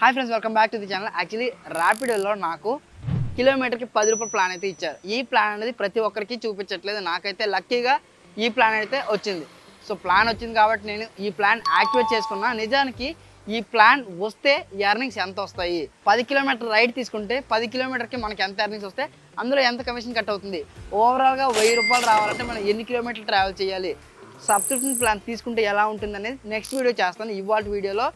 Hi friends welcome back to the channel actually ర్యాపిడోలో నాకు కిలోమీటర్కి పది రూపాయల ప్లాన్ అయితే ఇచ్చారు. ఈ ప్లాన్ అనేది ప్రతి ఒక్కరికి చూపించట్లేదు. నాకైతే లక్కీగా ఈ ప్లాన్ అయితే వచ్చింది. సో ప్లాన్ వచ్చింది కాబట్టి నేను ఈ ప్లాన్ యాక్టివేట్ చేసుకున్నా. నిజానికి ఈ ప్లాన్ వస్తే ఎర్నింగ్స్ ఎంత వస్తాయి? పది కిలోమీటర్ రైడ్ తీసుకుంటే పది కిలోమీటర్కి మనకి ఎంత ఎర్నింగ్స్ వస్తే అందులో ఎంత కమిషన్ కట్ అవుతుంది? ఓవరాల్గా వెయ్యి రూపాయలు రావాలంటే మనం ఎన్ని కిలోమీటర్లు ట్రావెల్ చేయాలి? సబ్స్క్రిప్షన్ ప్లాన్ తీసుకుంటే ఎలా ఉంటుంది అనేది నెక్స్ట్ వీడియో చేస్తాను. ఇవాళ వీడియోలో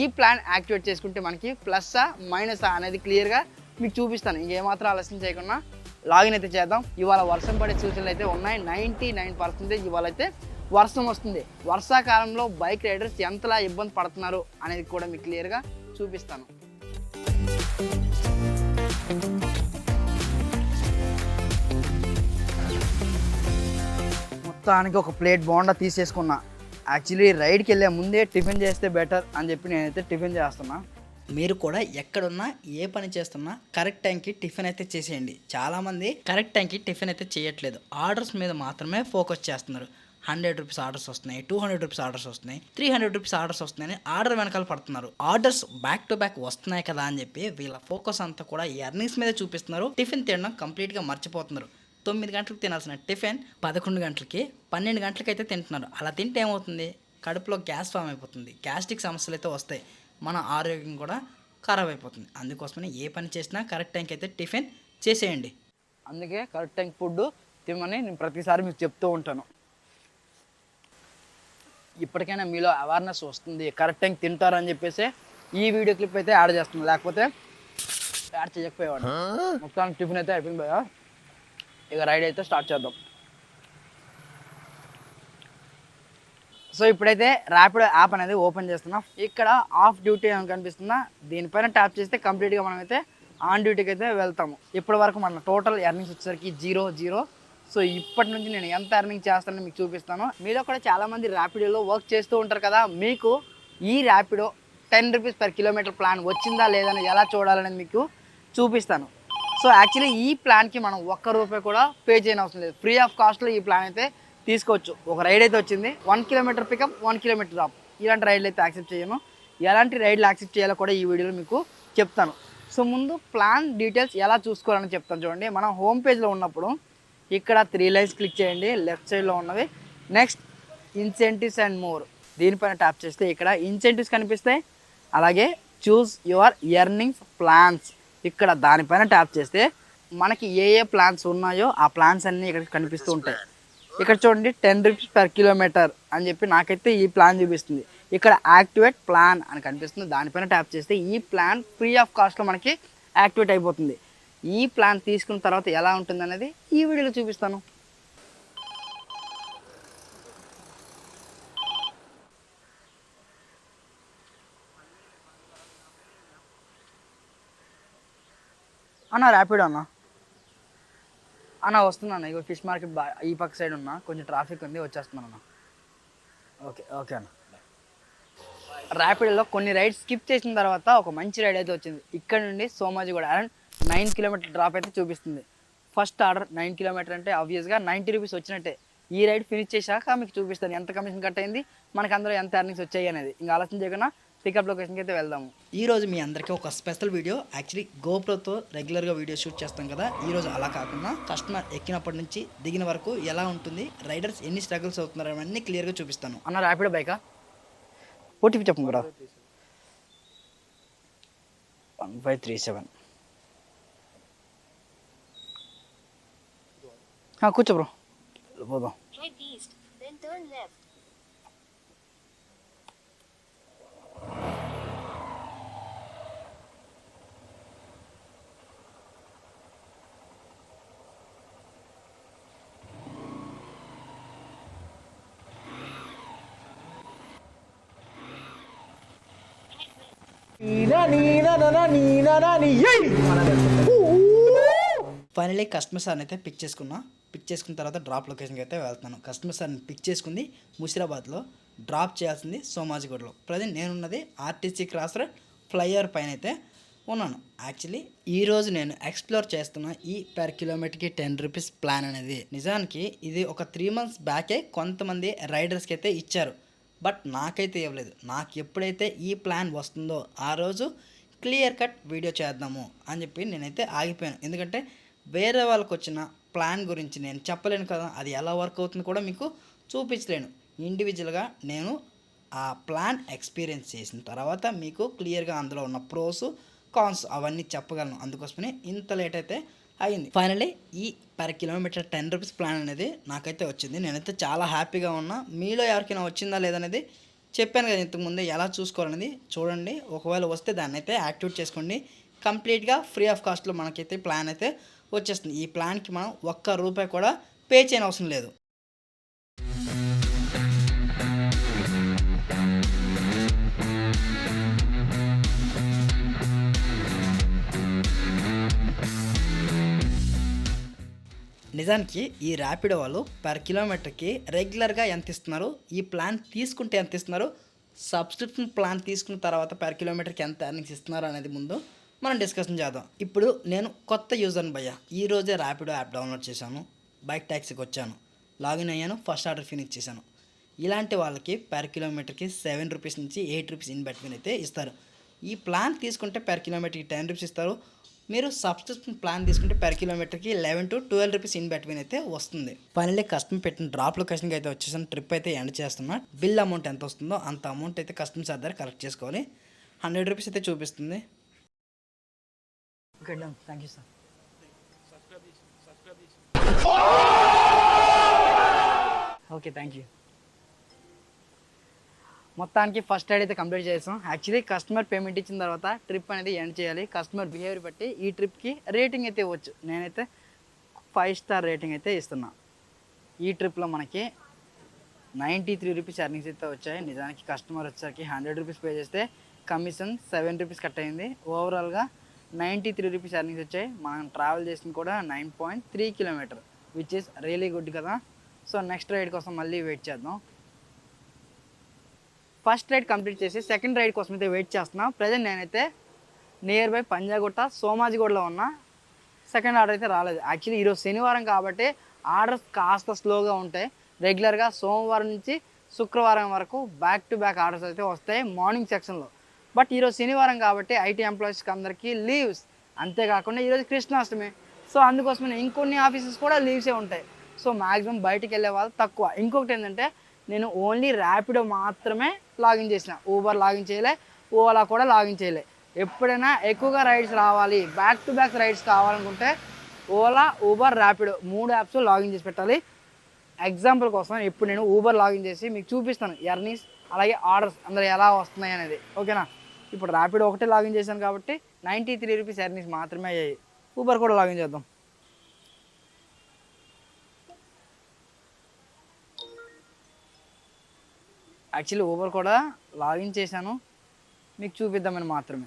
ఈ ప్లాన్ యాక్టివేట్ చేసుకుంటే మనకి ప్లస్సా మైనసా అనేది క్లియర్గా మీకు చూపిస్తాను. ఇంకేమాత్రం ఆలస్యం చేయకుండా లాగిన్ అయితే చేద్దాం. ఇవాళ వర్షం పడే సూచనలు అయితే ఉన్నాయి. నైంటీ నైన్ పర్సెంటేజ్ ఇవాళ అయితే వర్షం వస్తుంది. వర్షాకాలంలో బైక్ రైడర్స్ ఎంతలా ఇబ్బంది పడుతున్నారు అనేది కూడా మీకు క్లియర్గా చూపిస్తాను. మొత్తానికి ఒక ప్లేట్ బోండా తీసేసుకున్నా. యాక్చువల్లీ రైడ్కి వెళ్ళే ముందే టిఫిన్ చేస్తే బెటర్ అని చెప్పి నేనైతే టిఫిన్ చేస్తున్నా. మీరు కూడా ఎక్కడున్నా ఏ పని చేస్తున్నా కరెక్ట్ టైంకి టిఫిన్ అయితే చేసేయండి. చాలామంది కరెక్ట్ టైంకి టిఫిన్ అయితే చేయట్లేదు. ఆర్డర్స్ మీద మాత్రమే ఫోకస్ చేస్తున్నారు. హండ్రెడ్ రూపీస్ ఆర్డర్స్ వస్తున్నాయి టూ హండ్రెడ్ రూపీస్ ఆర్డర్స్ వస్తున్నాయి త్రీ హండ్రెడ్ రూపీస్ ఆర్డర్స్ వస్తున్నాయని ఆర్డర్ వెనకాల పడుతున్నారు. ఆర్డర్స్ బ్యాక్ టు బ్యాక్ వస్తున్నాయి కదా అని చెప్పి వీళ్ళ ఫోకస్ అంతా కూడా ఎర్నింగ్స్ మీద చూపిస్తున్నారు. టిఫిన్ తినడం కంప్లీట్గా మర్చిపోతున్నారు. తొమ్మిది గంటలకు తినాల్సిన టిఫిన్ పదకొండు గంటలకి పన్నెండు గంటలకి అయితే తింటున్నారు. అలా తింటే ఏమవుతుంది? కడుపులో గ్యాస్ ఫామ్ అయిపోతుంది. గ్యాస్ట్రిక్ సమస్యలు అయితే వస్తాయి. మన ఆరోగ్యం కూడా ఖరాబ్ అయిపోతుంది. అందుకోసమని ఏ పని చేసినా కరెక్ట్ టైంకి అయితే టిఫిన్ చేసేయండి. అందుకే కరెక్ట్ టైం ఫుడ్ తినమని నేను ప్రతిసారి మీకు చెప్తూ ఉంటాను. ఇప్పటికైనా మీలో అవేర్నెస్ వస్తుంది. కరెక్ట్ టైం తింటారని చెప్పేసి ఈ వీడియో క్లిప్ అయితే యాడ్ చేస్తుంది లేకపోతే యాడ్ చేయకపోయేవాడు మొత్తానికి టిఫిన్ అయితే అయిపోయింది ఇక రైడ్ అయితే స్టార్ట్ చేద్దాం. సో ఇప్పుడైతే ర్యాపిడో యాప్ అనేది ఓపెన్ చేస్తున్నాం. ఇక్కడ ఆఫ్ డ్యూటీ అని కనిపిస్తుందా? దీనిపైన ట్యాప్ చేస్తే కంప్లీట్గా మనమైతే ఆన్ డ్యూటీకి అయితే వెళ్తాము. ఇప్పటి వరకు మన టోటల్ ఎర్నింగ్స్ వచ్చేసరికి జీరో జీరో సో ఇప్పటి నుంచి నేను ఎంత ఎర్నింగ్ చేస్తానని మీకు చూపిస్తాను. మీలో కూడా చాలామంది ర్యాపిడోలో వర్క్ చేస్తూ ఉంటారు కదా. మీకు ఈ Rapido ten rupees per kilometre plan వచ్చిందా లేదని ఎలా చూడాలనేది మీకు చూపిస్తాను. సో యాక్చువల్లీ ఈ ప్లాన్కి మనం ఒక్క రూపాయి కూడా పే చేయని అవసరం లేదు ఫ్రీ ఆఫ్ కాస్ట్లో ఈ ప్లాన్ అయితే తీసుకోవచ్చు. ఒక రైడ్ అయితే వచ్చింది. One kilometre pickup one kilometre drop. ఇలాంటి రైడ్లు అయితే యాక్సెప్ట్ చేయను ఎలాంటి రైడ్లు యాక్సెప్ట్ చేయాలో కూడా ఈ వీడియోలో మీకు చెప్తాను. సో ముందు ప్లాన్ డీటెయిల్స్ ఎలా చూసుకోవాలని చెప్తాను చూడండి. మనం హోమ్ పేజ్లో ఉన్నప్పుడు ఇక్కడ త్రీ లైన్స్ క్లిక్ చేయండి. లెఫ్ట్ సైడ్లో ఉన్నవి. Next incentives and more. దీనిపైన ట్యాప్ చేస్తే ఇక్కడ ఇన్సెంటివ్స్ కనిపిస్తాయి. అలాగే చూస్ యువర్ ఎర్నింగ్స్ ప్లాన్స్. ఇక్కడ దానిపైన ట్యాప్ చేస్తే మనకి ఏ ఏ ప్లాన్స్ ఉన్నాయో ఆ ప్లాన్స్ అన్నీ ఇక్కడ కనిపిస్తూ ఉంటాయి. ఇక్కడ చూడండి టెన్ రూపీస్ పర్ కిలోమీటర్ అని చెప్పి నాకైతే ఈ ప్లాన్ చూపిస్తుంది. ఇక్కడ యాక్టివేట్ ప్లాన్ అని కనిపిస్తుంది. దానిపైన ట్యాప్ చేస్తే ఈ ప్లాన్ ఫ్రీ ఆఫ్ కాస్ట్లో మనకి యాక్టివేట్ అయిపోతుంది. ఈ ప్లాన్ తీసుకున్న తర్వాత ఎలా ఉంటుంది అనేది ఈ వీడియోలో చూపిస్తాను. అన్న ర్యాపిడో అన్న. అన్న వస్తున్నాను? ఇగో ఫిష్ మార్కెట్ బా ఈ పక్క సైడ్ ఉన్నా. కొంచెం ట్రాఫిక్ ఉంది వచ్చేస్తున్నాను అన్న. ఓకే ఓకే అన్న. ర్యాపిడ్లో కొన్ని రైడ్స్ స్కిప్ చేసిన తర్వాత ఒక మంచి రైడ్ అయితే వచ్చింది. ఇక్కడ నుండి సోమాజి కూడా అరౌండ్ నైన్ కిలోమీటర్ డ్రాప్ అయితే చూపిస్తుంది. ఫస్ట్ ఆర్డర్ నైన్ కిలోమీటర్ అంటే ఆబ్వియస్గా నైంటీ రూపీస్ వచ్చినట్టే. ఈ రైడ్ ఫినిష్ చేశాక మీకు చూపిస్తాను. ఎంత కమిషన్ కట్ అయింది? మనకందరూ ఎంత ఎర్నింగ్స్ వచ్చాయి అనేది. ఇంకా ఆలోచన చేయకుండా పికప్ లొకేషన్కి అయితే వెళ్దాము. ఈరోజు మీ అందరికీ ఒక స్పెషల్ వీడియో. యాక్చువల్లీ గోప్రోతో రెగ్యులర్గా వీడియో షూట్ చేస్తాం కదా ఈరోజు అలా కాకుండా కస్టమర్ ఎక్కినప్పటి నుంచి దిగిన వరకు ఎలా ఉంటుంది రైడర్స్ ఎన్ని స్ట్రగుల్స్ అవుతున్నారు అవన్నీ క్లియర్గా చూపిస్తాను. అన్న ర్యాపిడ్ బైకా? ఓటీపీ చెప్పు కూడా వన్ ఫైవ్ త్రీ సెవెన్. కూర్చో బ్రో. పోదాం. turn left. ఫైనలీ కస్టమర్ సార్ని అయితే పిక్ చేసుకున్నా పిక్ చేసుకున్న తర్వాత డ్రాప్ లొకేషన్కి అయితే వెళ్తాను కస్టమర్ సార్ని పిక్ చేసుకుంది ముషిరాబాద్లో డ్రాప్ చేయాల్సింది సోమాజిగూడలో ప్రజెంట్ నేనున్నది ఆర్టీసీ క్రాస్ రోడ్ ఫ్లైఓవర్ పైన అయితే ఉన్నాను యాక్చువల్లీ ఈరోజు నేను ఎక్స్ప్లోర్ చేస్తున్న ఈ పర్ కిలోమీటర్కి టెన్ రూపీస్ ప్లాన్ అనేది నిజానికి ఇది ఒక త్రీ మంత్స్ బ్యాకే కొంతమంది రైడర్స్కి అయితే ఇచ్చారు బట్ నాకైతే ఇవ్వలేదు నాకు ఎప్పుడైతే ఈ ప్లాన్ వస్తుందో ఆ రోజు క్లియర్ కట్ వీడియో చేద్దాము అని చెప్పి నేనైతే ఆగిపోయాను. ఎందుకంటే వేరే వాళ్ళకి వచ్చిన ప్లాన్ గురించి నేను చెప్పలేను కదా అది ఎలా వర్క్ అవుతుంది కూడా మీకు చూపించలేను. ఇండివిజువల్గా నేను ఆ ప్లాన్ ఎక్స్పీరియన్స్ చేసిన తర్వాత మీకు క్లియర్గా అందులో ఉన్న ప్రోస్ కాన్స్ అవన్నీ చెప్పగలను. అందుకోసమే ఇంత లేట్ అయితే అయింది. ఫైనలీ ఈ per kilometre ten rupees plan అనేది నాకైతే వచ్చింది. నేనైతే చాలా హ్యాపీగా ఉన్నా. మీలో ఎవరికైనా వచ్చిందా లేదనేది చెప్పాను కదా ఇంతకుముందే ఎలా చూసుకోవాలనేది చూడండి. ఒకవేళ వస్తే దాన్ని అయితే యాక్టివేట్ చేసుకోండి. కంప్లీట్గా ఫ్రీ ఆఫ్ కాస్ట్లో మనకైతే ప్లాన్ అయితే వచ్చేస్తుంది. ఈ ప్లాన్కి మనం ఒక్క రూపాయి కూడా పే చేయని అవసరం లేదు. నిజానికి ఈ ర్యాపిడో వాళ్ళు పర్ కిలోమీటర్కి రెగ్యులర్గా ఎంత ఇస్తున్నారు? ఈ ప్లాన్ తీసుకుంటే ఎంత ఇస్తున్నారు? సబ్స్క్రిప్షన్ ప్లాన్ తీసుకున్న తర్వాత పర్ కిలోమీటర్కి ఎంత ఎర్నింగ్స్ ఇస్తున్నారు అనేది ముందు మనం డిస్కషన్ చేద్దాం. ఇప్పుడు నేను కొత్త యూజర్ని భయ్య ఈరోజే ర్యాపిడో యాప్ డౌన్లోడ్ చేశాను బైక్ ట్యాక్సీకి వచ్చాను లాగిన్ అయ్యాను ఫస్ట్ ఆర్డర్ ఫినిష్ చేశాను. ఇలాంటి వాళ్ళకి పర్ కిలోమీటర్కి సెవెన్ రూపీస్ నుంచి ఎయిట్ రూపీస్ ఇన్ బెట్వీన్ అయితే ఇస్తారు. ఈ ప్లాన్ తీసుకుంటే పర్ కిలోమీటర్కి టెన్ రూపీస్ ఇస్తారు మీరు సబ్స్క్రిప్షన్ ప్లాన్ తీసుకుంటే పర్ కిలోమీటర్కి eleven to twelve rupees in between అయితే వస్తుంది. ఫైనల్లీ కస్టమర్ పెట్టిన డ్రాప్ లొకేషన్కి అయితే వచ్చేసాను ట్రిప్ అయితే ఎండ్ చేస్తున్నా. బిల్ అమౌంట్ ఎంత వస్తుందో అంత అమౌంట్ అయితే కస్టమర్ సార్ దగ్గర కలెక్ట్ చేసుకోవాలి. హండ్రెడ్ రూపీస్ అయితే చూపిస్తుంది. Okay thank you sir okay thank you మొత్తానికి ఫస్ట్ రైడ్ అయితే కంప్లీట్ చేసాం. యాక్చువల్లీ కస్టమర్ పేమెంట్ ఇచ్చిన తర్వాత ట్రిప్ అనేది ఎండ్ చేయాలి. కస్టమర్ బిహేవియర్ బట్టి ఈ ట్రిప్కి రేటింగ్ అయితే ఇవ్వచ్చు. నేనైతే ఫైవ్ స్టార్ రేటింగ్ అయితే ఇస్తున్నా. ఈ ట్రిప్లో మనకి నైంటీ త్రీ రూపీస్ ఎర్నింగ్స్ అయితే వచ్చాయి. నిజానికి కస్టమర్ వచ్చేసరికి హండ్రెడ్ రూపీస్ పే చేస్తే కమిషన్ సెవెన్ రూపీస్ కట్ అయింది. ఓవరాల్గా నైంటీ త్రీ రూపీస్ ఎర్నింగ్స్ వచ్చాయి. మనం ట్రావెల్ చేసిన కూడా nine point three kilometer which is really good కదా. సో నెక్స్ట్ రైడ్ కోసం మళ్ళీ వెయిట్ చేద్దాం. ఫస్ట్ రైడ్ కంప్లీట్ చేసి సెకండ్ రైడ్ కోసం అయితే వెయిట్ చేస్తున్నా. ప్రజెంట్ నేనైతే నియర్ బై పంజాగుట్ట సోమాజిగూడలో ఉన్నా. సెకండ్ ఆర్డర్ అయితే రాలేదు. యాక్చువల్లీ ఈరోజు శనివారం కాబట్టి ఆర్డర్స్ కాస్త స్లోగా ఉంటాయి. రెగ్యులర్గా సోమవారం నుంచి శుక్రవారం వరకు బ్యాక్ టు బ్యాక్ ఆర్డర్స్ అయితే వస్తాయి మార్నింగ్ సెక్షన్లో. బట్ ఈరోజు శనివారం కాబట్టి ఐటీ ఎంప్లాయీస్కి అందరికీ లీవ్స్. అంతేకాకుండా ఈరోజు కృష్ణాష్టమి. సో అందుకోసమే ఇంకొన్ని ఆఫీసెస్ కూడా లీవ్సే ఉంటాయి. సో మ్యాక్సిమం బయటికి వెళ్ళే వాళ్ళు తక్కువ. ఇంకొకటి ఏంటంటే నేను ఓన్లీ ర్యాపిడో మాత్రమే లాగిన్ చేసిన. ఊబర్ లాగిన్ చేయలే ఓలా కూడా లాగిన్ చేయలే. ఎప్పుడైనా ఎక్కువగా రైడ్స్ రావాలి బ్యాక్ టు బ్యాక్ రైడ్స్ కావాలనుకుంటే ఓలా ఊబర్ ర్యాపిడో మూడు యాప్స్ లాగిన్ చేసి పెట్టాలి. ఎగ్జాంపుల్ కోసం ఇప్పుడు నేను ఊబర్ లాగిన్ చేసి మీకు చూపిస్తాను. ఎర్నీస్ అలాగే ఆర్డర్స్ అందులో ఎలా వస్తున్నాయి అనేది. ఓకేనా ఇప్పుడు ర్యాపిడో ఒకటే లాగిన్ చేశాను కాబట్టి నైంటీ త్రీ రూపీస్ ఎర్నీస్ మాత్రమే అయ్యాయి. ఊబర్ కూడా లాగిన్ చేద్దాం. యాక్చువల్లీ ఊబర్ కూడా లాగిన్ చేశాను. మీకు చూపిద్దామని మాత్రమే.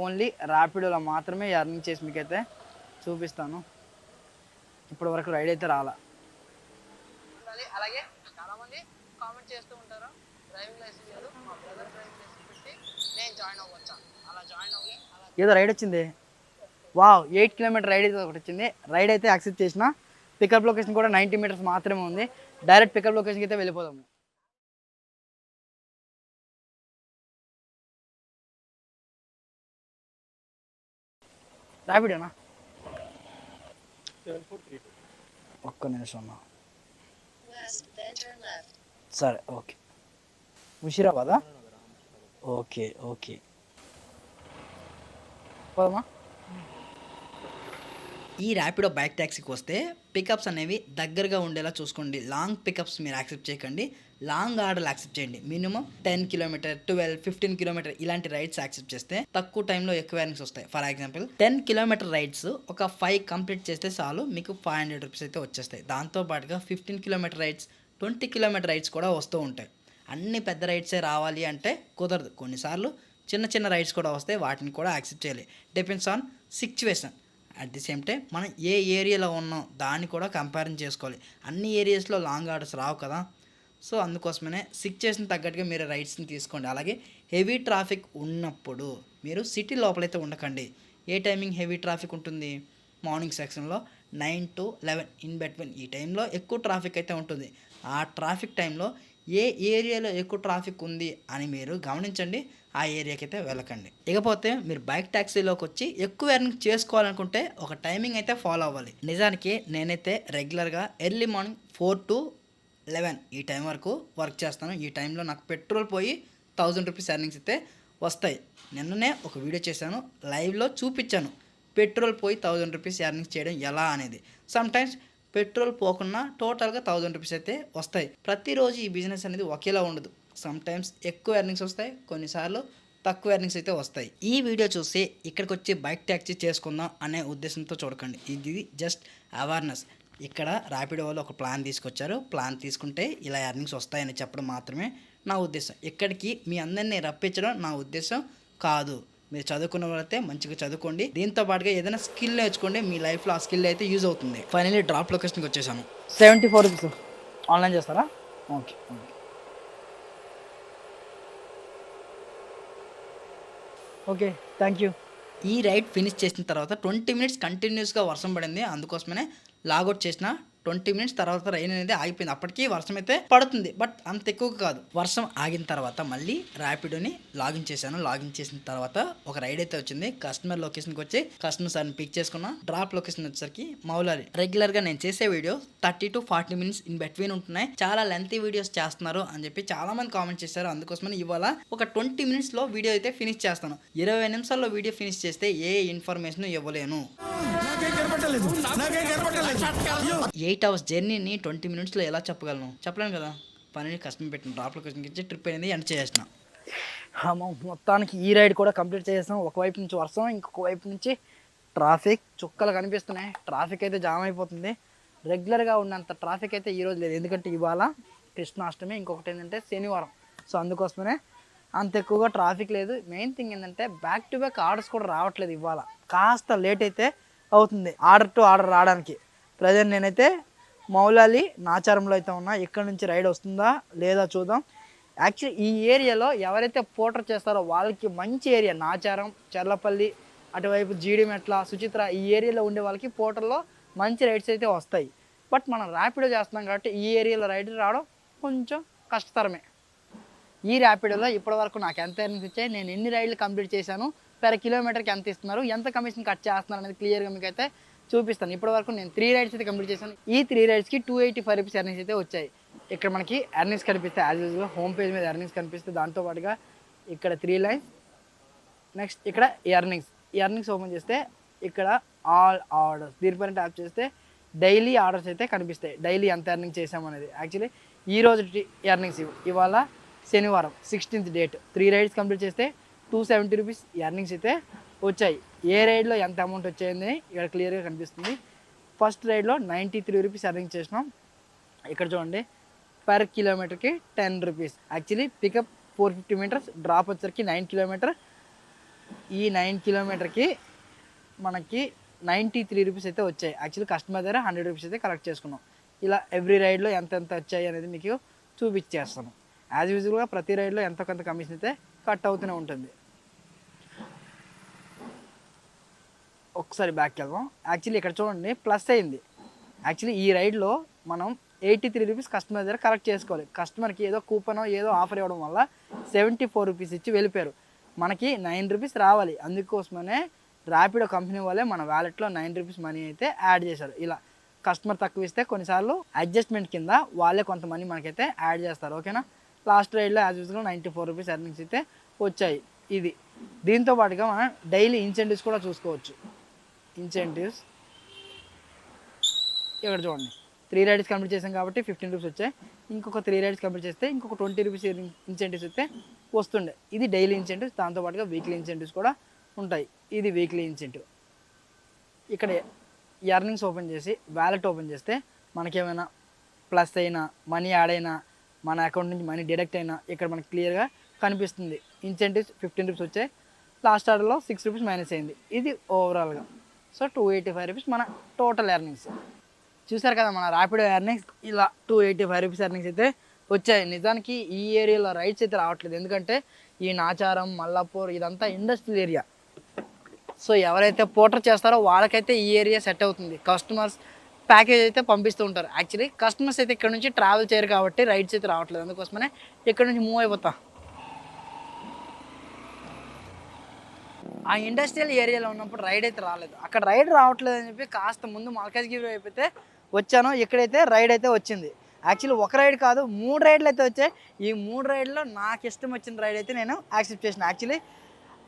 ఓన్లీ ర్యాపిడోలో మాత్రమే ఎర్నింగ్ చేసి మీకైతే చూపిస్తాను. ఇప్పటి వరకు రైడ్ అయితే రాలా. అలాగే చాలామంది కామెంట్ చేస్తూ ఉంటారు. డ్రైవింగ్ లైసెన్స్ లేదు. మా బ్రదర్ డ్రైవింగ్ లైసెన్స్ పెట్టి నేను జాయిన్ అవ్వచ్చా? అలా జాయిన్ అవ్వి ఏదో రైడ్ వచ్చింది. వావ్ ఎయిట్ కిలోమీటర్ రైడ్ అయితే ఒకటి వచ్చింది. రైడ్ అయితే యాక్సెప్ట్ చేసిన. పికప్ లొకేషన్ కూడా నైంటీ మీటర్స్ మాత్రమే ఉంది. డైరెక్ట్ పికప్ లొకేషన్కి అయితే వెళ్ళిపోదాము. ర్యాపిడోనా ఒక్క నిమిషం అన్న. సరే ఓకే. ముషిరాబాదా? Okay okay. పోదమ్మా ఈ ర్యాపిడో బైక్ ట్యాక్సీకి వస్తే పికప్స్ అనేవి దగ్గరగా ఉండేలా చూసుకోండి. లాంగ్ పికప్స్ మీరు యాక్సెప్ట్ చేయకండి. లాంగ్ ఆర్డర్లు యాక్సెప్ట్ చేయండి. Minimum ten kilometer twelve fifteen kilometer ఇలాంటి రైడ్స్ యాక్సెప్ట్ చేస్తే తక్కువ టైంలో ఎక్కువ ఎర్నింగ్స్ వస్తాయి. For example ten kilometer rides ఒక ఫైవ్ కంప్లీట్ చేస్తే చాలు మీకు ఫైవ్ హండ్రెడ్ రూపీస్ అయితే వచ్చేస్తాయి. దాంతో పాటుగా fifteen kilometer rides twenty kilometer rides కూడా వస్తూ ఉంటాయి. అన్ని పెద్ద రైడ్సే రావాలి అంటే కుదరదు. కొన్నిసార్లు చిన్న చిన్న రైడ్స్ కూడా వస్తాయి వాటిని కూడా యాక్సెప్ట్ చేయాలి. Depends on situation at the same time మనం ఏ ఏరియాలో ఉన్నాం దాన్ని కూడా కంపారిజన్ చేసుకోవాలి. అన్ని ఏరియాస్లో లాంగ్ ఆర్డర్స్ రావు కదా. సో అందుకోసమనే సిక్ చేసిన తగ్గట్టుగా మీరు రైడ్స్ని తీసుకోండి. అలాగే హెవీ ట్రాఫిక్ ఉన్నప్పుడు మీరు సిటీ లోపలైతే ఉండకండి. ఏ టైమింగ్ హెవీ ట్రాఫిక్ ఉంటుంది? మార్నింగ్ సెక్షన్లో nine to eleven in between ఈ టైంలో ఎక్కువ ట్రాఫిక్ అయితే ఉంటుంది. ఆ ట్రాఫిక్ టైంలో ఏ ఏరియాలో ఎక్కువ ట్రాఫిక్ ఉంది అని మీరు గమనించండి. ఆ ఏరియాకి అయితే వెళ్ళకండి. ఇకపోతే మీరు బైక్ ట్యాక్సీలోకి వచ్చి ఎక్కువ ఎర్నింగ్ చేసుకోవాలనుకుంటే ఒక టైమింగ్ అయితే ఫాలో అవ్వాలి. నిజానికి నేనైతే రెగ్యులర్గా early morning four to eleven ఈ టైం వరకు వర్క్ చేస్తాను. ఈ టైంలో నాకు పెట్రోల్ పోయి థౌజండ్ రూపీస్ ఎర్నింగ్స్ అయితే వస్తాయి. నిన్ననే ఒక వీడియో చేశాను. లైవ్లో చూపించాను. పెట్రోల్ పోయి థౌజండ్ రూపీస్ ఎర్నింగ్స్ చేయడం ఎలా అనేది. సమ్టైమ్స్ పెట్రోల్ పోకుండా టోటల్గా థౌజండ్ రూపీస్ అయితే వస్తాయి. ప్రతిరోజు ఈ బిజినెస్ అనేది ఒకేలా ఉండదు. సమ్టైమ్స్ ఎక్కువ ఎర్నింగ్స్ వస్తాయి. కొన్నిసార్లు తక్కువ ఎర్నింగ్స్ అయితే వస్తాయి. ఈ వీడియో చూసి ఇక్కడికి వచ్చి బైక్ ట్యాక్సీ చేసుకుందాం అనే ఉద్దేశంతో చూడకండి. ఇది జస్ట్ అవేర్నెస్. ఇక్కడ ర్యాపిడో వాళ్ళు ఒక ప్లాన్ తీసుకొచ్చారు. ప్లాన్ తీసుకుంటే ఇలా ఎర్నింగ్స్ వస్తాయని చెప్పడం మాత్రమే నా ఉద్దేశం. ఇక్కడికి మీ అందరినీ రప్పించడం నా ఉద్దేశం కాదు. మీరు చదువుకున్న వాళ్ళైతే మంచిగా చదువుకోండి. దీంతో పాటుగా ఏదైనా స్కిల్ నేర్చుకోండి. మీ లైఫ్లో ఆ స్కిల్ అయితే యూజ్ అవుతుంది. ఫైనల్లీ డ్రాప్ లొకేషన్కి వచ్చేసాను సెవెంటీ ఫోర్ రూపీస్ ఆన్లైన్ చేస్తారా? Okay okay. Okay thank you ఈ రైడ్ ఫినిష్ చేసిన తర్వాత ట్వంటీ మినిట్స్ కంటిన్యూస్గా వర్షం పడింది. అందుకోసమనే లాగౌట్ చేసిన ట్వంటీ మినిట్స్ తర్వాత రైన్ అనేది ఆగిపోయింది. అప్పటికి వర్షం అయితే పడుతుంది. బట్ అంత ఎక్కువ కాదు. వర్షం ఆగిన తర్వాత మళ్ళీ ర్యాపిడోని లాగిన్ చేశాను. లాగిన్ చేసిన తర్వాత ఒక రైడ్ అయితే వచ్చింది. కస్టమర్ లొకేషన్కి వచ్చి కస్టమర్ సార్ని పిక్ చేసుకున్నా. డ్రాప్ లొకేషన్ వచ్చేసరికి మౌలాలి. రెగ్యులర్గా నేను చేసే video thirty to forty minutes in between ఉంటున్నాయి. చాలా లెంతీ వీడియోస్ చేస్తున్నారు అని చెప్పి చాలా మంది కామెంట్ చేశారు. అందుకోసమని ఇవాళ ఒక ట్వంటీ మినిట్స్లో వీడియో అయితే ఫినిష్ చేస్తాను. ఇరవై నిమిషాల్లో వీడియో ఫినిష్ చేస్తే ఏ ఇన్ఫర్మేషన్ ఇవ్వలేను. ఎయిట్ అవర్స్ జర్నీని ట్వంటీ మినిట్స్లో ఎలా చెప్పగలను? చెప్పలేను కదా. పనిని కష్టం పెట్టిన డ్రాప్ ఇచ్చి ట్రిప్ అనేది ఎండ్ చేసిన మొత్తానికి ఈ రైడ్ కూడా కంప్లీట్ చేసాం ఒకవైపు నుంచి వర్షం ఇంకొక వైపు నుంచి ట్రాఫిక్. చుక్కలు కనిపిస్తున్నాయి. ట్రాఫిక్ అయితే జామ్ అయిపోతుంది. రెగ్యులర్గా ఉన్నంత ట్రాఫిక్ అయితే ఈరోజు లేదు. ఎందుకంటే ఇవాళ కృష్ణాష్టమి ఇంకొకటి ఏంటంటే శనివారం. సో అందుకోసమనే అంత ఎక్కువగా ట్రాఫిక్ లేదు. మెయిన్ థింగ్ ఏంటంటే బ్యాక్ టు బ్యాక్ ఆర్డర్స్ కూడా రావట్లేదు ఇవాళ. కాస్త లేట్ అయితే అవుతుంది. ఆర్డర్ టు ఆర్డర్ రావడానికి. ప్రజెంట్ నేనైతే మౌలాలి నాచారంలో అయితే ఉన్నా. ఇక్కడ నుంచి రైడ్ వస్తుందా లేదా చూద్దాం. యాక్చువల్లీ ఈ ఏరియాలో ఎవరైతే పోటర్ చేస్తారో వాళ్ళకి మంచి ఏరియా నాచారం చర్లపల్లి అటువైపు జీడిమెట్ల సుచిత్ర ఈ ఏరియాలో ఉండే వాళ్ళకి పోటర్లో మంచి రైడ్స్ అయితే వస్తాయి. బట్ మనం ర్యాపిడో చేస్తున్నాం కాబట్టి ఈ ఏరియాలో రైడ్ రావడం కొంచెం కష్టతరమే. ఈ ర్యాపిడోలో ఇప్పటివరకు నాకు ఎంత ఎర్నింగ్స్ ఇచ్చాయి నేను ఎన్ని రైడ్లు కంప్లీట్ చేశాను పెర కిలోమీటర్కి ఎంత ఇస్తున్నారు ఎంత కమిషన్ కట్ చేస్తున్నారు అనేది క్లియర్గా మీకు అయితే చూపిస్తాను. ఇప్పటివరకు నేను త్రీ రైడ్స్ అయితే కంప్లీట్ చేశాను. ఈ three రైడ్స్కి two eighty five rupees earnings అయితే వచ్చాయి. ఇక్కడ మనకి ఎర్నింగ్స్ కనిపిస్తాయి. యాజ్ యూజువల్ హోమ్ పేజ్ మీద ఎర్నింగ్స్ కనిపిస్తాయి. దాంతో పాటుగా ఇక్కడ త్రీ లైన్స్ నెక్స్ట్ ఇక్కడ ఎర్నింగ్స్ ఎర్నింగ్స్ ఓపెన్ చేస్తే ఇక్కడ ఆల్ ఆర్డర్స్ దీనిపైన ట్యాప్ చేస్తే డైలీ ఆర్డర్స్ అయితే కనిపిస్తాయి. డైలీ ఎంత ఎర్నింగ్ చేసామనేది యాక్చువల్లీ ఈ రోజు ఎర్నింగ్స్ ఇవాళ శనివారం sixteenth date three rides complete చేస్తే టూ సెవెంటీ రూపీస్ ఎర్నింగ్స్ అయితే వచ్చాయి. ఏ రైడ్లో ఎంత అమౌంట్ వచ్చేది ఇక్కడ క్లియర్గా కనిపిస్తుంది. ఫస్ట్ రైడ్లో నైంటీ త్రీ రూపీస్ అరేంజ్ చేసినాం. ఇక్కడ చూడండి పర్ కిలోమీటర్కి ten rupees. Actually pickup four fifty meters drop వచ్చరికి నైన్ కిలోమీటర్. ఈ నైన్ కిలోమీటర్కి మనకి నైంటీ త్రీ రూపీస్ అయితే వచ్చాయి. యాక్చువల్లీ కస్టమర్ దగ్గర హండ్రెడ్ రూపీస్ అయితే కలెక్ట్ చేసుకున్నాం. ఇలా ఎవ్రీ రైడ్లో ఎంత ఎంత వచ్చాయి అనేది మీకు చూపించేస్తాను. యాజ్ యూజువల్గా ప్రతి రైడ్లో ఎంతో కొంత కమిషన్ అయితే కట్ అవుతూనే ఉంటుంది. ఒకసారి బ్యాక్ వెళ్దాం యాక్చువల్లీ ఇక్కడ చూడండి ప్లస్ అయింది. యాక్చువల్లీ ఈ రైడ్లో మనం ఎయిటీ త్రీ రూపీస్ కస్టమర్ దగ్గర కలెక్ట్ చేసుకోవాలి. కస్టమర్కి ఏదో కూపనో ఏదో ఆఫర్ ఇవ్వడం వల్ల సెవెంటీ ఫోర్ రూపీస్ ఇచ్చి వెళ్ళిపోయారు. మనకి నైన్ రూపీస్ రావాలి. అందుకోసమనే ర్యాపిడో కంపెనీ వాళ్ళే మన వ్యాలెట్లో నైన్ రూపీస్ మనీ అయితే యాడ్ చేశారు. ఇలా కస్టమర్ తక్కువ ఇస్తే కొన్నిసార్లు అడ్జస్ట్మెంట్ కింద వాళ్ళే కొంత మనీ మనకైతే యాడ్ చేస్తారు. ఓకేనా లాస్ట్ రైడ్లో యాజ్ యూజ్గా నైంటీ ఫోర్ రూపీస్ ఎర్నింగ్స్ అయితే వచ్చాయి. ఇది. దీంతో పాటుగా మనం డైలీ ఇన్సెంటివ్స్ కూడా చూసుకోవచ్చు. ఇన్సెంటివ్స్. ఇక్కడ చూడండి. త్రీ రైడ్స్ కంప్లీట్ చేసాం కాబట్టి ఫిఫ్టీన్ రూపీస్ వచ్చాయి. ఇంకొక త్రీ రైడ్స్ కంప్లీట్ చేస్తే ఇంకొక ట్వంటీ రూపీస్ ఇన్సెంటివ్స్ అయితే వస్తుండే. ఇది డైలీ ఇన్సెంటివ్స్ దాంతోపాటుగా వీక్లీ ఇన్సెంటివ్స్ కూడా ఉంటాయి. ఇది వీక్లీ ఇన్సెంటివ్ ఇక్కడ ఎర్నింగ్స్ ఓపెన్ చేసి వ్యాలెట్ ఓపెన్ చేస్తే మనకేమైనా ప్లస్ అయినా మనీ యాడ్ అయినా మన అకౌంట్ నుంచి మనీ డిడక్ట్ అయినా ఇక్కడ మనకి క్లియర్గా కనిపిస్తుంది. ఇన్సెంటివ్స్ ఫిఫ్టీన్ రూపీస్ వచ్చాయి. లాస్ట్ ఆర్డర్లో సిక్స్ రూపీస్ మైనస్ అయింది. ఇది ఓవరాల్గా so two eighty five rupees మన టోటల్ ఎర్నింగ్స్ చూసారు కదా మన ర్యాపిడో ఎర్నింగ్స్ ఇలా two eighty five rupees earnings అయితే వచ్చాయి. నిజానికి ఈ ఏరియాలో రైడ్స్ అయితే రావట్లేదు. ఎందుకంటే ఈ నాచారం మల్లాపూర్ ఇదంతా ఇండస్ట్రియల్ ఏరియా సో ఎవరైతే పోటర్ చేస్తారో వాళ్ళకైతే ఈ ఏరియా సెట్ అవుతుంది. కస్టమర్స్ ప్యాకేజ్ అయితే పంపిస్తూ ఉంటారు. యాక్చువల్లీ కస్టమర్స్ అయితే ఇక్కడ నుంచి ట్రావెల్ చేయరు కాబట్టి రైడ్స్ అయితే రావట్లేదు. అందుకోసమనే ఇక్కడ నుంచి మూవ్ అయిపోతా. ఆ ఇండస్ట్రియల్ ఏరియాలో ఉన్నప్పుడు రైడ్ అయితే రాలేదు. అక్కడ రైడ్ రావట్లేదు అని చెప్పి కాస్త ముందు మల్కాజ్గిరి అయిపోతే వచ్చాను. ఇక్కడైతే రైడ్ అయితే వచ్చింది. యాక్చువల్లీ ఒక రైడ్ కాదు మూడు రైడ్లు అయితే వచ్చాయి. ఈ మూడు రైడ్లో నాకు ఇష్టం వచ్చిన రైడ్ అయితే నేను యాక్సెప్ట్ చేసిన. యాక్చువల్లీ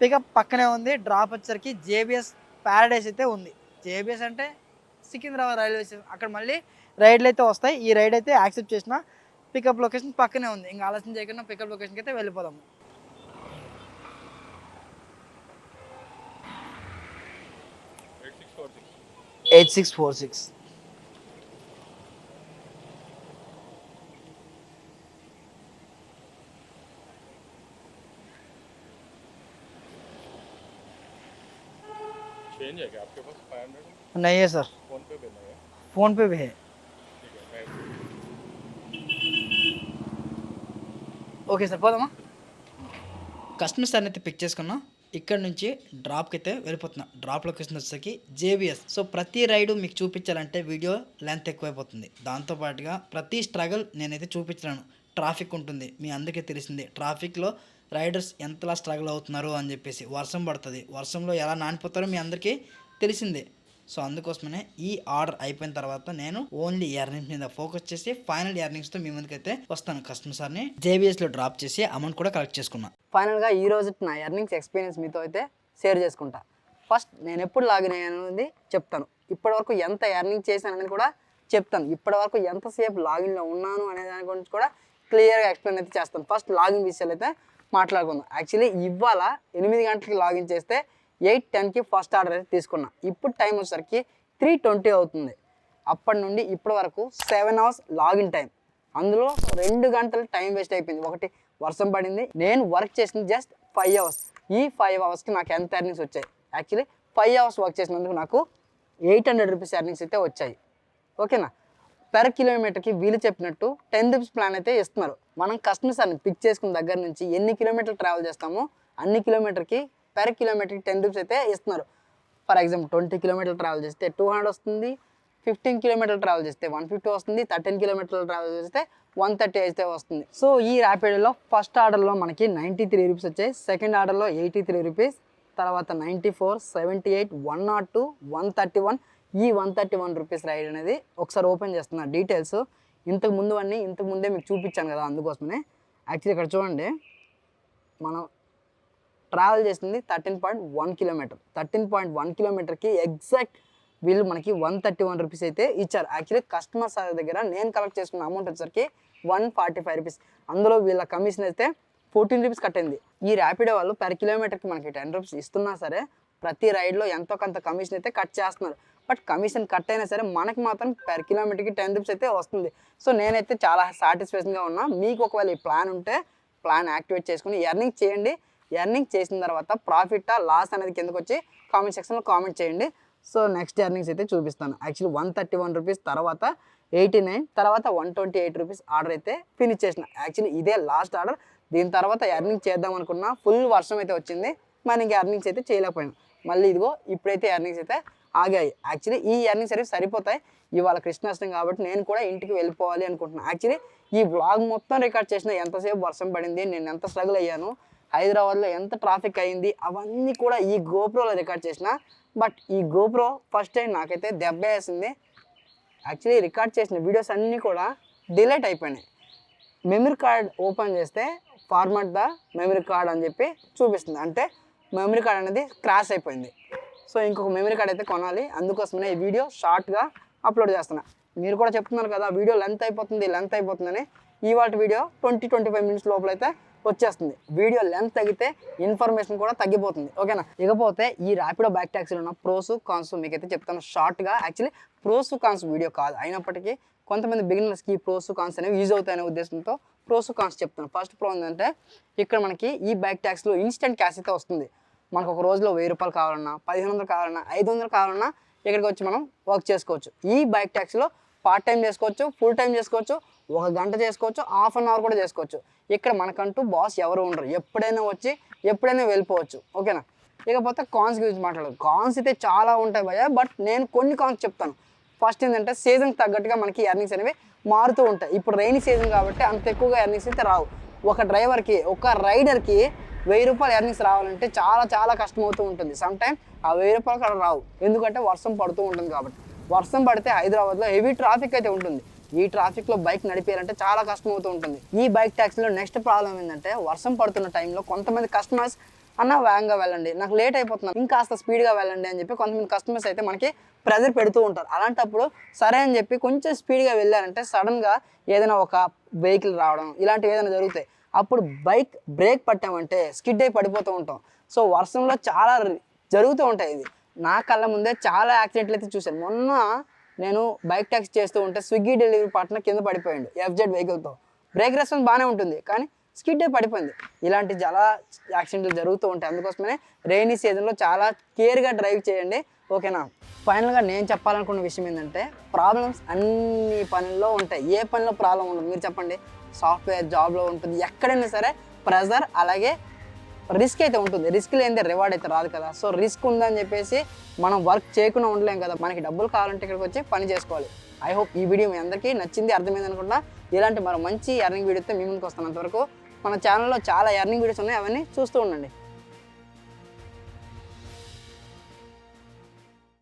పికప్ పక్కనే ఉంది. డ్రాప్ వచ్చేసరికి జేబిఎస్ ప్యారడైస్ అయితే ఉంది. జేబిఎస్ అంటే సికింద్రాబాద్ రైల్వే స్టేషన్ అక్కడ మళ్ళీ రైడ్లు అయితే వస్తాయి. ఈ రైడ్ అయితే యాక్సెప్ట్ చేసిన. పికప్ లొకేషన్ పక్కనే ఉంది. ఇంకా ఆలోచన చేయకుండా పికప్ లొకేషన్కి అయితే వెళ్ళిపోదాము. eight six four six change है क्या आपके पास फाइव हंड्रेड नहीं है सर फोन पे देना है फ़ोन पे भी है ठीक है मैं ఓకే సార్ పోదామా కస్టమర్ సార్ అయితే పిక్ చేసుకున్నాం ఇక్కడ నుంచి డ్రాప్కి అయితే వెళ్ళిపోతున్నా. డ్రాప్ లొకేషన్ వచ్చేసరికి జేబిఎస్ సో ప్రతి రైడు మీకు చూపించాలంటే వీడియో లెంత్ ఎక్కువైపోతుంది. దాంతోపాటుగా ప్రతి స్ట్రగుల్ నేనైతే చూపించాను ట్రాఫిక్ ఉంటుంది. మీ అందరికీ తెలిసిందే. ట్రాఫిక్లో రైడర్స్ ఎంతలా స్ట్రగుల్ అవుతున్నారు అని చెప్పేసి వర్షం పడుతుంది. వర్షంలో ఎలా నానిపోతారో మీ అందరికీ తెలిసిందే. సో అందుకోసమనే ఈ ఆర్డర్ అయిపోయిన తర్వాత నేను ఓన్లీ ఎర్నింగ్స్ మీద ఫోకస్ చేసి ఫైనల్ ఎర్నింగ్స్తో మీ ముందుకైతే వస్తాను కస్టమర్ సార్ని. జేబిఎస్లో డ్రాప్ చేసి అమౌంట్ కూడా కలెక్ట్ చేసుకున్నా. ఫైనల్గా ఈ రోజు నా ఎర్నింగ్స్ ఎక్స్పీరియన్స్ మీతో అయితే షేర్ చేసుకుంటా. ఫస్ట్ నేను ఎప్పుడు లాగిన్ అయ్యాను అనేది చెప్తాను. ఇప్పటివరకు ఎంత ఎర్నింగ్ చేశాను అనేది కూడా చెప్తాను. ఇప్పటివరకు ఎంతసేపు లాగిన్లో ఉన్నాను అనే దాని గురించి కూడా క్లియర్గా ఎక్స్ప్లెయిన్ అయితే చేస్తాను. ఫస్ట్ లాగిన్ విషయాలు అయితే మాట్లాడుకుందాం. యాక్చువల్లీ ఇవాళ ఎనిమిది గంటలకి లాగిన్ చేస్తే ఎయిట్ టెన్కి ఫస్ట్ ఆర్డర్ అయితే తీసుకున్నా. ఇప్పుడు టైం వచ్చేసరికి త్రీ ట్వంటీ అవుతుంది. అప్పటి నుండి ఇప్పటి వరకు సెవెన్ అవర్స్ లాగిన్ టైం అందులో రెండు గంటలు టైం వేస్ట్ అయిపోయింది. ఒకటి వర్షం పడింది. నేను వర్క్ చేసింది జస్ట్ ఫైవ్ అవర్స్ ఈ ఫైవ్ అవర్స్కి నాకు ఎంత ఎర్నింగ్స్ వచ్చాయి? యాక్చువల్లీ ఫైవ్ అవర్స్ వర్క్ చేసినందుకు నాకు ఎయిట్ హండ్రెడ్ రూపీస్ ఎర్నింగ్స్ అయితే వచ్చాయి. ఓకేనా పెర్ కిలోమీటర్కి వీలు చెప్పినట్టు టెన్ రూపీస్ ప్లాన్ అయితే ఇస్తున్నారు. మనం కస్టమర్స్ అని పిక్ చేసుకున్న దగ్గర నుంచి ఎన్ని కిలోమీటర్లు ట్రావెల్ చేస్తామో అన్ని కిలోమీటర్కి పెర్ కిలోమీటర్కి టెన్ రూపీస్ అయితే ఇస్తున్నారు. ఫర్ ఎగ్జాంపుల్ ట్వంటీ కిలోమీటర్లు ట్రావెల్ చేస్తే టూ హండ్రెడ్ వస్తుంది. ఫిఫ్టీన్ కిలోమీటర్లు ట్రావెల్ చేస్తే వన్ ఫిఫ్టీ వస్తుంది. థర్టీన్ కిలోమీటర్లు ట్రావెల్ చేస్తే వన్ థర్టీ అయితే వస్తుంది. సో ఈ ర్యాపిడోలో ఫస్ట్ ఆర్డర్లో మనకి నైంటీ త్రీ రూపీస్ వచ్చాయి. సెకండ్ ఆర్డర్లో ఎయిటీ త్రీ రూపీస్ తర్వాత ninety four seventy eight one nought two one thirty one ఈ one thirty one rupees ride అనేది ఒకసారి ఓపెన్ చేస్తున్నా. డీటెయిల్స్ ఇంతకు ముందు అన్నీ ఇంతకు ముందే మీకు చూపించాను కదా అందుకోసమే యాక్చువల్లీ ఇక్కడ చూడండి. మనం ట్రావెల్ చేసింది thirteen point one kilometer. Thirteen point one కిలోమీటర్కి ఎగ్జాక్ట్ వీళ్ళు మనకి వన్ థర్టీ వన్ రూపీస్ అయితే ఇచ్చారు. యాక్చువల్లీ కస్టమర్ సార్ దగ్గర నేను కలెక్ట్ చేసుకున్న అమౌంట్ వచ్చేసరికి వన్ ఫార్టీ ఫైవ్ రూపీస్. అందులో వీళ్ళ కమిషన్ అయితే ఫోర్టీన్ రూపీస్ కట్టింది. ఈ ర్యాపిడో వాళ్ళు పర్ కిలోమీటర్కి మనకి టెన్ రూపీస్ ఇస్తున్నా సరే ప్రతి రైడ్లో ఎంతో కొంత కమిషన్ అయితే కట్ చేస్తున్నారు. బట్ కమిషన్ కట్ అయినా సరే మనకి మాత్రం పర్ కిలోమీటర్కి టెన్ రూపీస్ అయితే వస్తుంది. సో నేనైతే చాలా సాటిస్ఫాక్షన్గా ఉన్నా. మీకు ఒకవేళ ఈ ప్లాన్ ఉంటే ప్లాన్ యాక్టివేట్ చేసుకుని ఎర్నింగ్ చేయండి. ఎర్నింగ్ చేసిన తర్వాత ప్రాఫిటా లాస్ అనేది కిందకు వచ్చి కామెంట్ సెక్షన్లో కామెంట్ చేయండి. సో నెక్స్ట్ ఎర్నింగ్స్ అయితే చూపిస్తాను. Actually one thirty one rupees తర్వాత ఎయిటీ నైన్ తర్వాత one twenty eight rupees order అయితే ఫినిష్ చేసిన. యాక్చువల్లీ ఇదే లాస్ట్ ఆర్డర్ దీని తర్వాత ఎర్నింగ్ చేద్దాం అనుకున్నా ఫుల్ వర్షం అయితే వచ్చింది. మరి ఇంకా ఎర్నింగ్స్ అయితే చేయలేకపోయాను. మళ్ళీ ఇదిగో ఇప్పుడైతే ఎర్నింగ్స్ అయితే ఆగాయి. యాక్చువల్లీ ఈ ఎర్నింగ్స్ అనేవి సరిపోతాయి. ఇవాళ కృష్ణాష్టం కాబట్టి నేను కూడా ఇంటికి వెళ్ళిపోవాలి అనుకుంటున్నాను యాక్చువల్లీ ఈ బ్లాగ్ మొత్తం రికార్డ్ చేసిన ఎంతసేపు వర్షం పడింది నేను ఎంత స్ట్రగుల్ అయ్యాను హైదరాబాద్లో ఎంత ట్రాఫిక్ అయింది అవన్నీ కూడా ఈ గోప్రోలో రికార్డ్ చేసిన. బట్ ఈ గోప్రో ఫస్ట్ టైం నాకైతే దెబ్బ వేసింది. యాక్చువల్లీ రికార్డ్ చేసిన వీడియోస్ అన్నీ కూడా డిలేట్ అయిపోయినాయి. మెమరీ కార్డ్ ఓపెన్ చేస్తే ఫార్మాట్ ద మెమరీ కార్డ్ అని చెప్పి చూపిస్తుంది. అంటే మెమరీ కార్డ్ అనేది క్రాష్ అయిపోయింది. సో ఇంకొక మెమరీ కార్డ్ అయితే కొనాలి. అందుకోసమే ఈ వీడియో షార్ట్గా అప్లోడ్ చేస్తున్నా. మీరు కూడా చెప్తున్నారు కదా వీడియో లెంత్ అయిపోతుంది లెంత్ అయిపోతుందని. ఇవాళ video twenty twenty five minutes లోపల అయితే వచ్చేస్తుంది. వీడియో లెంత్ తగ్గితే ఇన్ఫర్మేషన్ కూడా తగ్గిపోతుంది. ఓకేనా? ఇకపోతే ఈ ర్యాపిడో బ్యాక్ ట్యాక్సీలో ఉన్న ప్రోస్ కాన్స్ మీకైతే చెప్తాను. షార్ట్గా యాక్చువల్లీ ప్రోస్ కాన్స్ వీడియో కాదు. అయినప్పటికీ కొంతమంది బిగినర్స్కి ఈ ప్రోస్ కాన్స్ అనేవి యూజ్ అవుతాయనే ఉద్దేశంతో ప్రోస్ కాన్స్ చెప్తాను. ఫస్ట్ ప్రో ఏంటంటే ఇక్కడ మనకి ఈ బ్యాక్ ట్యాక్స్లో ఇన్స్టెంట్ క్యాష్ అయితే వస్తుంది. మనకు ఒక రోజులో వెయ్యి రూపాయలు కావాలన్నా పదిహేను వందలు కావాలన్నా ఐదు వందలు కావాలన్నా ఇక్కడికి వచ్చి మనం వర్క్ చేసుకోవచ్చు. ఈ బైక్ ట్యాక్సీలో పార్ట్ టైం చేసుకోవచ్చు ఫుల్ టైం చేసుకోవచ్చు ఒక గంట చేసుకోవచ్చు హాఫ్ అన్ అవర్ కూడా చేసుకోవచ్చు. ఇక్కడ మనకంటూ బాస్ ఎవరు ఉండరు. ఎప్పుడైనా వచ్చి ఎప్పుడైనా వెళ్ళిపోవచ్చు. ఓకేనా? ఇకపోతే కాన్స్ గురించి మాట్లాడదు. కాన్స్ అయితే చాలా ఉంటాయి భయ బట్ నేను కొన్ని కాన్స్ చెప్తాను. ఫస్ట్ ఏంటంటే సీజన్ తగ్గట్టుగా మనకి ఎర్నింగ్స్ అనేవి మారుతూ ఉంటాయి. ఇప్పుడు రైనీ సీజన్ కాబట్టి అంత ఎక్కువగా ఎర్నింగ్స్ అయితే రావు. ఒక డ్రైవర్కి ఒక రైడర్కి వెయ్యి రూపాయలు ఎర్నింగ్స్ రావాలంటే చాలా చాలా కష్టమవుతూ ఉంటుంది. సమ్ టైమ్ ఆ వెయ్యి రూపాయలు అక్కడ రావు. ఎందుకంటే వర్షం పడుతూ ఉంటుంది కాబట్టి. వర్షం పడితే హైదరాబాద్లో హెవీ ట్రాఫిక్ అయితే ఉంటుంది. ఈ ట్రాఫిక్లో బైక్ నడిపేయాలంటే చాలా కష్టం అవుతూ ఉంటుంది. ఈ బైక్ ట్యాక్సీలో నెక్స్ట్ ప్రాబ్లం ఏంటంటే వర్షం పడుతున్న టైంలో కొంతమంది కస్టమర్స్ అన్న వేగంగా వెళ్ళండి. నాకు లేట్ అయిపోతున్నాను ఇంకాస్త స్పీడ్గా వెళ్ళండి అని చెప్పి కొంతమంది కస్టమర్స్ అయితే మనకి ప్రెజర్ పెడుతూ ఉంటారు. అలాంటప్పుడు సరే అని చెప్పి కొంచెం స్పీడ్గా వెళ్ళారంటే సడన్గా ఏదైనా ఒక వెహికల్ రావడం ఇలాంటివి ఏదైనా జరుగుతాయి. అప్పుడు బైక్ బ్రేక్ పట్టామంటే స్కిడ్ అయి పడిపోతూ ఉంటాం. సో వర్షంలో చాలా రి- జరుగుతూ ఉంటాయి ఇది. నా కళ్ళ ముందే చాలా యాక్సిడెంట్లు అయితే చూశాను. మొన్న నేను బైక్ ట్యాక్సీ చేస్తూ ఉంటే స్విగ్గీ డెలివరీ పార్ట్నర్ కింద పడిపోయాడు ఎఫ్జెడ్ వెహికల్తో బ్రేక్ రెస్పాన్స్ బాగానే ఉంటుంది కానీ స్కిడ్డే పడిపోయింది. ఇలాంటి చాలా యాక్సిడెంట్లు జరుగుతూ ఉంటాయి. అందుకోసమే రెయినీ సీజన్లో చాలా కేర్గా డ్రైవ్ చేయండి ఓకేనా ఫైనల్గా నేను చెప్పాలనుకున్న విషయం ఏంటంటే ప్రాబ్లమ్స్ అన్ని పనుల్లో ఉంటాయి. ఏ పనిలో ప్రాబ్లం ఉండదు. మీరు చెప్పండి సాఫ్ట్వేర్ జాబ్లో ఉంటుంది ఎక్కడైనా సరే ప్రెజర్ అలాగే రిస్క్ అయితే ఉంటుంది. రిస్క్ లేనిదే రివార్డ్ అయితే రాదు కదా. సో రిస్క్ ఉందని చెప్పేసి మనం వర్క్ చేయకుండా ఉండలేం కదా. మనకి డబ్బులు కావాలంటే ఇక్కడికి వచ్చి పని చేసుకోవాలి. ఐ హోప్ ఈ వీడియో మీ అందరికీ నచ్చింది అర్థమైంది అనుకుంటా ఇలాంటి మరో మంచి ఎర్నింగ్ వీడియోతో మీ ముందుకు వస్తాను మన ఛానల్లో చాలా ఎర్నింగ్ వీడియోస్ ఉన్నాయి. అవన్నీ చూస్తూ ఉండండి.